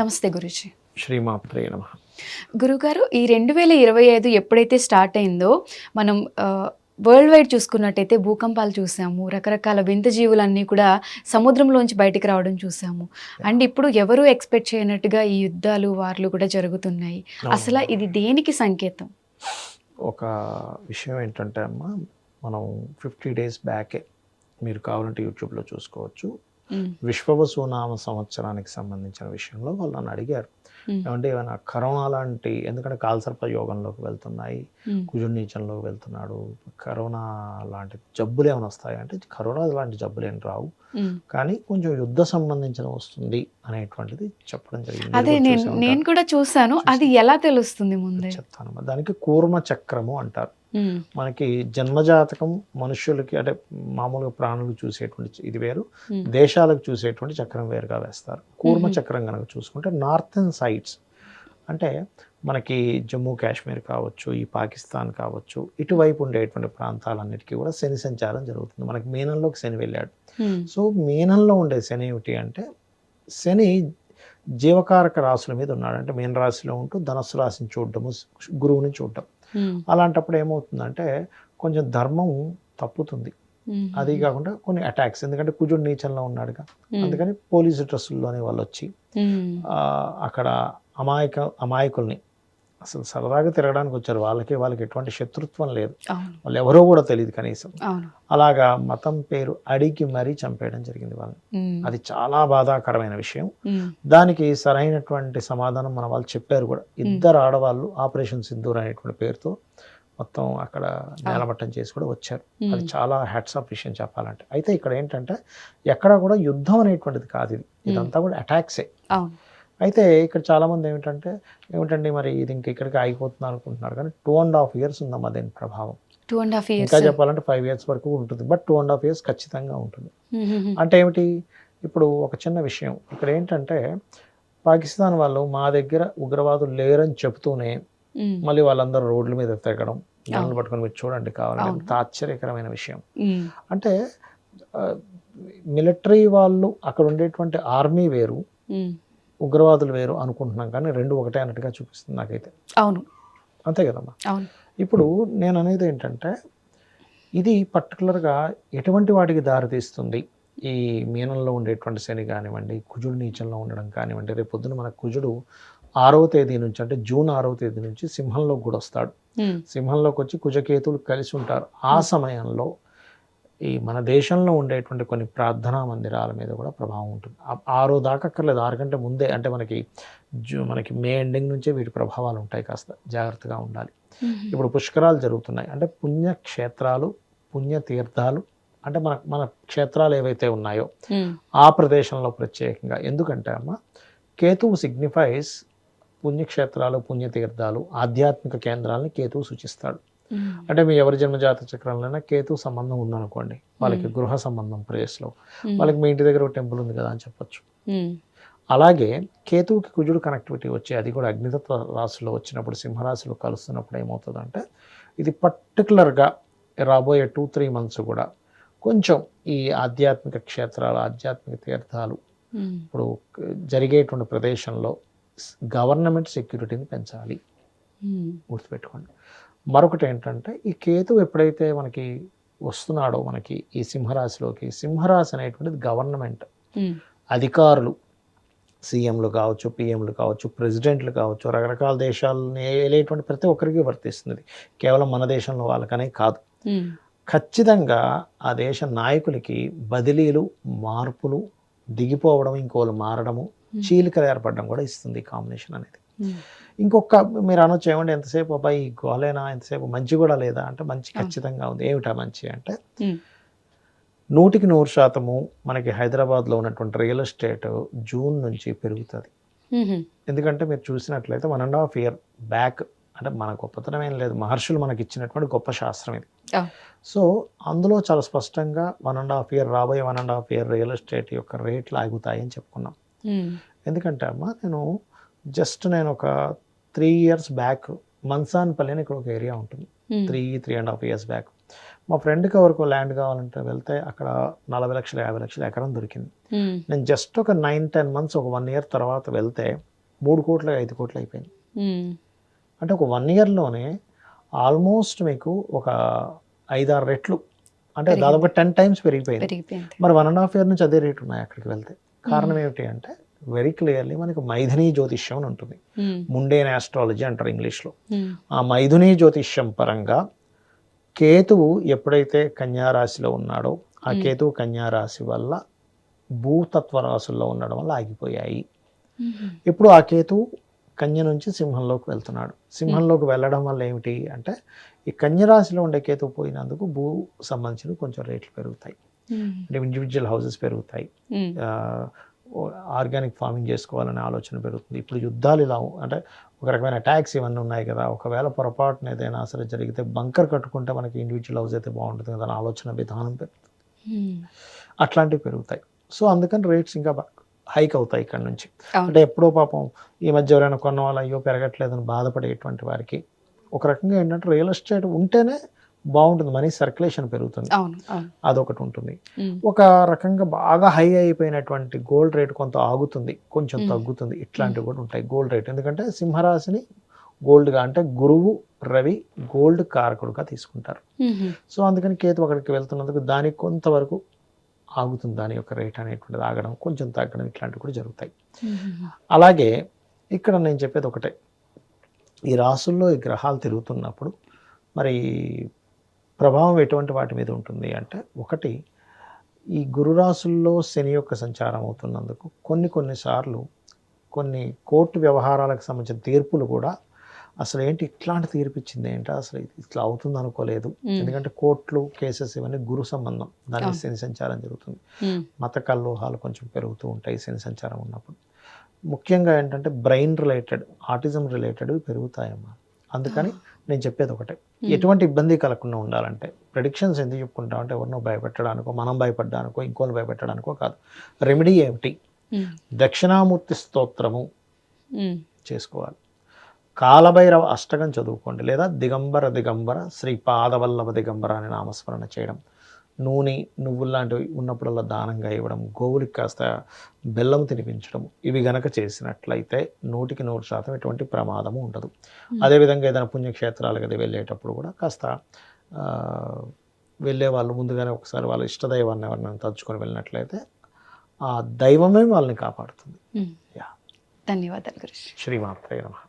నమస్తే గురుజీ. శ్రీమాత్రే నమ. గురుగారు ఈ రెండు వేల ఇరవై ఐదు ఎప్పుడైతే స్టార్ట్ అయిందో మనం వరల్డ్ వైడ్ చూసుకున్నట్టయితే భూకంపాలు చూసాము రకరకాల వింత జీవులన్నీ కూడా సముద్రంలోంచి బయటికి రావడం చూసాము. అండ్ ఇప్పుడు ఎవరు ఎక్స్పెక్ట్ చేయనట్టుగా ఈ యుద్ధాలు వార్లు కూడా జరుగుతున్నాయి. అసలు ఇది దేనికి సంకేతం? ఒక విషయం ఏంటంటే అమ్మ మనం ఫిఫ్టీ డేస్ బ్యాకే మీరు కావాలంటే యూట్యూబ్లో చూసుకోవచ్చు. ఉమ్, విశ్వవసునామ సంవత్సరానికి సంబంధించిన విషయంలో వాళ్ళు నన్ను అడిగారు. ఉమ్, ఏమంటే ఏమైనా కరోనా లాంటి ఎందుకంటే కాల్సర్ప యోగంలోకి వెళ్తున్నాయి ఉమ్, కుజుడు నీచంలోకి వెళ్తున్నాడు కరోనా లాంటి జబ్బులు ఏమైనా వస్తాయి అంటే కరోనా లాంటి జబ్బులు ఏం రావు. కానీ కొంచెం యుద్ధ సంబంధించిన వస్తుంది అనేటువంటిది చెప్పడం జరిగింది. అదే నేను. కూడా చూసాను అది ఎలా తెలుస్తుంది ముందే? చెప్తాను. దానికి కూర్మ చక్రము అంటారు. మనకి జన్మజాతకం మనుషులకి అంటే మామూలుగా ప్రాణులు చూసేటువంటి ఇది వేరు. ఉమ్, దేశాలకు చూసేటువంటి చక్రం వేరుగా వేస్తారు. కూర్మ మ్మ్. చక్రం కనుక చూసుకుంటే నార్థన్ సైడ్స్ అంటే మనకి జమ్మూ కాశ్మీర్ కావచ్చు ఈ పాకిస్తాన్ కావచ్చు ఇటువైపు ఉండేటువంటి ప్రాంతాలన్నిటికీ కూడా శని సంచారం జరుగుతుంది. మనకి మీనంలోకి శని వెళ్ళాడు. సో మీనంలో ఉండే శని ఏమిటి అంటే శని జీవకారక రాశుల మీద ఉన్నాడు. అంటే మీన రాశిలో ఉంటూ ధనస్సు రాశిని చూడటము గురువుని చూడటం అలాంటప్పుడు ఏమవుతుందంటే కొంచెం ధర్మం తప్పుతుంది. ఉమ్, అది కాకుండా కొన్ని అటాక్స్ ఎందుకంటే కుజుడు నీచంలో ఉన్నాడుగా. ఉమ్, అందుకని పోలీసు డ్రెస్సుల్లోనే వాళ్ళు వచ్చి అక్కడ అమాయక అమాయకుల్ని అసలు సరదాగా తిరగడానికి వచ్చారు. వాళ్ళకి వాళ్ళకి ఎటువంటి శత్రుత్వం లేదు. వాళ్ళు ఎవరో కూడా తెలియదు కనీసం. అలాగా మతం పేరు అడిగి మరీ చంపేయడం జరిగింది వాళ్ళని. అది చాలా బాధాకరమైన విషయం. దానికి సరైనటువంటి సమాధానం మన వాళ్ళు చెప్పారు కూడా. ఇద్దరు ఆడవాళ్ళు ఆపరేషన్ సింధూర్ అనేటువంటి పేరుతో మొత్తం అక్కడ నేలమట్టం చేసి కూడా వచ్చారు. అది చాలా హ్యాట్స్ ఆఫ్ విషయం చెప్పాలంటే. అయితే ఇక్కడ ఏంటంటే ఎక్కడ కూడా యుద్ధం అనేటువంటిది కాదు ఇది. ఇదంతా కూడా అటాక్సే. అయితే ఇక్కడ చాలా మంది ఏమిటంటే ఏమిటండి మరి ఇది ఇంక ఇక్కడికి ఆగిపోతుంది అనుకుంటున్నారు. కానీ టూ అండ్ హాఫ్ ఇయర్స్ ఉందమ్మా దీని ప్రభావం. టూ అండ్ హాఫ్ ఇంకా ఇయర్స్ చెప్పాలంటే ఫైవ్ ఇయర్స్ వరకు ఉంటుంది. But two and half years ఖచ్చితంగా ఉంటుంది. అంటే ఏమిటి? ఇప్పుడు ఒక చిన్న విషయం. ఇక్కడ ఏంటంటే పాకిస్తాన్ వాళ్ళు మా దగ్గర ఉగ్రవాదులు లేరని చెప్తూనే మళ్ళీ వాళ్ళందరూ రోడ్ల మీద తిరగడం గన్నులు పట్టుకొని మీరు చూడండి కావాలంటే. ఎంత ఆశ్చర్యకరమైన విషయం. అంటే మిలిటరీ వాళ్ళు అక్కడ ఉండేటువంటి ఆర్మీ వేరు. ఉగ్రవాదులు వేరు అనుకుంటున్నాం కానీ రెండు ఒకటే అన్నట్టుగా చూపిస్తుంది నాకైతే. అవును. అంతే కదమ్మా. అవును. ఇప్పుడు నేను అనేది ఏంటంటే ఇది పర్టికులర్గా ఎటువంటి వాటికి దారితీస్తుంది ఈ మీనంలో ఉండేటువంటి శని కానివ్వండి కుజుడు నీచంలో ఉండడం కానివ్వండి రేపు పొద్దున మన కుజుడు ఆరవ తేదీ నుంచి అంటే జూన్ ఆరవ తేదీ నుంచి సింహంలోకి కూడా వస్తాడు. సింహంలోకి వచ్చి కుజకేతువులు కలిసి ఉంటారు. ఆ సమయంలో ఈ మన దేశంలో ఉండేటువంటి కొన్ని ప్రార్థనా మందిరాల మీద కూడా ప్రభావం ఉంటుంది. ఆరో దాకా అక్కర్లేదు. ఆరు కంటే ముందే అంటే మనకి జూ మనకి మే ఎండింగ్ నుంచే వీటి ప్రభావాలు ఉంటాయి కాస్త. జాగ్రత్తగా ఉండాలి. ఇప్పుడు పుష్కరాలు జరుగుతున్నాయి. అంటే పుణ్యక్షేత్రాలు పుణ్యతీర్థాలు అంటే మన మన క్షేత్రాలు ఏవైతే ఉన్నాయో ఆ ప్రదేశంలో ప్రత్యేకంగా. ఎందుకంటే అమ్మ కేతువు సిగ్నిఫైస్ పుణ్యక్షేత్రాలు పుణ్యతీర్థాలు ఆధ్యాత్మిక కేంద్రాలని కేతువు సూచిస్తాడు. అంటే మీ ఎవరి జన్మజాత చక్రంలోనే కేతు సంబంధం ఉందనుకోండి. వాళ్ళకి గృహ సంబంధం ప్లేస్లో ఉమ్, వాళ్ళకి మీ ఇంటి దగ్గర ఒక టెంపుల్ ఉంది కదా అని చెప్పొచ్చు. అలాగే కేతువుకి కుజుడు కనెక్టివిటీ వచ్చి అది కూడా అగ్నితత్వ రాశిలో వచ్చినప్పుడు సింహరాశిలో కలుస్తున్నప్పుడు ఏమవుతుందంటే ఇది పర్టికులర్గా రాబోయే టూ త్రీ మంత్స్ కూడా కొంచెం ఈ ఆధ్యాత్మిక క్షేత్రాలు ఆధ్యాత్మిక తీర్థాలు ఇప్పుడు జరిగేటువంటి ప్రదేశంలో గవర్నమెంట్ సెక్యూరిటీని పెంచాలి. గుర్తుపెట్టుకోండి. మరొకటి ఏంటంటే ఈ కేతు ఎప్పుడైతే మనకి వస్తున్నాడో మనకి ఈ సింహరాశిలోకి సింహరాశి అనేటువంటిది గవర్నమెంట్. అధికారులు సీఎంలు కావచ్చు పిఎంలు కావచ్చు ప్రెసిడెంట్లు కావచ్చు రకరకాల దేశాలని వెళ్ళేటువంటి ప్రతి ఒక్కరికి వర్తిస్తుంది. కేవలం మన దేశంలో వాళ్ళకనే కాదు. ఖచ్చితంగా ఆ దేశ నాయకులకి బదిలీలు మార్పులు దిగిపోవడం ఇంకోళ్ళు మారడము చీలికలు ఏర్పడడం కూడా ఇస్తుంది కాంబినేషన్ అనేది. ఇంకొక మీరు అనొచ్చు ఏమంటే ఎంతసేపు అబ్బాయి గోలేనా ఎంతసేపు మంచి కూడా లేదా అంటే మంచి ఖచ్చితంగా ఉంది. ఏమిటా మంచి అంటే నూటికి నూరు శాతము మనకి హైదరాబాద్లో ఉన్నటువంటి రియల్ ఎస్టేట్ జూన్ నుంచి పెరుగుతుంది. ఎందుకంటే మీరు చూసినట్లయితే one and half year back అంటే మన గొప్పతనం ఏం లేదు మహర్షులు మనకి ఇచ్చినటువంటి గొప్ప శాస్త్రం ఇది. సో అందులో చాలా స్పష్టంగా వన్ అండ్ హాఫ్ ఇయర్ రాబోయే one and half year real estate యొక్క రేట్లు ఆగుతాయి అని చెప్పుకున్నాం. ఎందుకంటే అమ్మ నేను జస్ట్ నేను ఒక త్రీ ఇయర్స్ బ్యాక్ మన్సాన్పల్లి అని ఇక్కడ ఒక ఏరియా ఉంటుంది. ఉమ్, three three and half years back. మా ఫ్రెండ్కి ఎవరికో ల్యాండ్ కావాలంటే వెళ్తే అక్కడ నలభై లక్షలు యాభై లక్షల ఎకరం దొరికింది. ఉమ్, నేను జస్ట్ ఒక నైన్ టెన్ మంత్స్ ఒక వన్ ఇయర్ తర్వాత వెళ్తే మూడు కోట్లు ఐదు కోట్లు అయిపోయింది. ఉమ్, అంటే ఒక వన్ ఇయర్లోనే ఆల్మోస్ట్ మీకు ఒక ఐదారు రెట్లు అంటే. దాదాపు టెన్ టైమ్స్ పెరిగిపోయింది. మరి వన్ అండ్ హాఫ్ ఇయర్ నుంచి అదే రేట్ ఉన్నాయి అక్కడికి వెళ్తే. కారణం ఏమిటి అంటే వెరీ క్లియర్లీ మనకు మైథుని జ్యోతిష్యం అని ఉంటుంది. ముండేన్ ఆస్ట్రాలజీ అంటారు ఇంగ్లీష్లో. ఉమ్, ఆ మైథుని జ్యోతిష్యం పరంగా కేతువు ఎప్పుడైతే కన్యా రాశిలో ఉన్నాడో ఆ Hmm. కేతువు కన్యా రాశి వల్ల భూతత్వ రాశుల్లో ఉండడం వల్ల ఆగిపోయాయి. ఇప్పుడు ఆ కేతువు కన్య నుంచి సింహంలోకి వెళ్తున్నాడు. సింహంలోకి వెళ్ళడం వల్ల ఏమిటి అంటే ఈ కన్య రాశిలో ఉండే కేతువు పోయినందుకు భూ సంబంధించిన కొంచెం రేట్లు పెరుగుతాయి. అంటే ఇండివిజువల్ హౌసెస్ పెరుగుతాయి. ఆర్గానిక్ ఫార్మింగ్ చేసుకోవాలనే ఆలోచన పెరుగుతుంది. ఇప్పుడు యుద్ధాలు ఇలా అంటే ఒక రకమైన ట్యాక్స్ ఇవన్నీ ఉన్నాయి కదా. ఒకవేళ పొరపాటున ఏదైనా సరే జరిగితే బంకర్ కట్టుకుంటే మనకి ఇండివిజువల్ హౌస్ అయితే బాగుంటుంది కదా ఆలోచన విధానం పెరుగుతుంది అట్లాంటివి పెరుగుతాయి. సో అందుకని రేట్స్ ఇంకా హైక్ అవుతాయి ఇక్కడ నుంచి. అంటే ఎప్పుడో పాపం ఈ మధ్య ఎవరైనా కొన్న వాళ్ళు అయ్యో పెరగట్లేదని బాధపడేటువంటి వారికి ఒక రకంగా ఏంటంటే రియల్ ఎస్టేట్ ఉంటేనే బాగుంటుంది. మనీ సర్క్యులేషన్ పెరుగుతుంది. అదొకటి ఉంటుంది. ఒక రకంగా బాగా హై అయిపోయినటువంటి గోల్డ్ రేట్ కొంత ఆగుతుంది. కొంచెం. తగ్గుతుంది. ఇట్లాంటివి కూడా ఉంటాయి గోల్డ్ రేట్. ఎందుకంటే సింహరాశిని గోల్డ్గా అంటే గురువు రవి గోల్డ్ కారకుడుగా తీసుకుంటారు. సో అందుకని కేతు అక్కడికి వెళ్తున్నందుకు దానికి కొంతవరకు ఆగుతుంది. దాని యొక్క రేట్ అనేటువంటిది ఆగడం కొంచెం తగ్గడం ఇట్లాంటివి కూడా జరుగుతాయి. అలాగే ఇక్కడ నేను చెప్పేది ఒకటే. ఈ రాసుల్లో ఈ గ్రహాలు తిరుగుతున్నప్పుడు మరి ప్రభావం ఎటువంటి వాటి మీద ఉంటుంది అంటే ఒకటి ఈ గురు రాసుల్లో శని యొక్క సంచారం అవుతున్నందుకు కొన్ని కొన్నిసార్లు కొన్ని కోర్టు వ్యవహారాలకు సంబంధించిన తీర్పులు కూడా అసలు ఏంటి ఇట్లాంటి తీర్పు ఇచ్చింది ఏంటి? అసలు ఇట్లా అవుతుంది అనుకోలేదు. ఎందుకంటే కోర్టులు కేసెస్ ఇవన్నీ గురు సంబంధం. దానికి. శని సంచారం జరుగుతుంది. మత కల్లోహాలు కొంచెం పెరుగుతూ ఉంటాయి శని సంచారం ఉన్నప్పుడు. ముఖ్యంగా ఏంటంటే బ్రెయిన్ రిలేటెడ్ ఆటిజం రిలేటెడ్ పెరుగుతాయమ్మా. అందుకని నేను చెప్పేది ఒకటే. ఎటువంటి ఇబ్బంది కలగకుండా ఉండాలంటే ప్రెడిక్షన్స్ ఎందుకు చెప్పుకుంటాం అంటే ఎవరినో భయపెట్టడానికో మనం భయపడ్డానికో ఇంకోని భయపెట్టడానికో కాదు. రెమెడీ ఏమిటి? దక్షిణామూర్తి స్తోత్రము చేసుకోవాలి. కాలభైరవ అష్టకం చదువుకోండి లేదా దిగంబర దిగంబర శ్రీ పాదవల్లభ దిగంబర అని నామస్మరణ చేయడం. నూనె నువ్వులు లాంటివి ఉన్నప్పుడల్లా దానంగా ఇవ్వడం గోవులకి కాస్త బెల్లం తినిపించడం ఇవి గనక చేసినట్లయితే నూటికి నూరు శాతం ఎటువంటి ప్రమాదము ఉండదు. అదేవిధంగా ఏదైనా పుణ్యక్షేత్రాలకు అది వెళ్ళేటప్పుడు కూడా కాస్త వెళ్ళే వాళ్ళు ముందుగానే ఒకసారి వాళ్ళ ఇష్టదైవాన్ని ఎవరినైనా తలుచుకొని వెళ్ళినట్లయితే ఆ దైవమే వాళ్ళని కాపాడుతుంది. యా. ధన్యవాదాలు శ్రీమాత్రే నమః.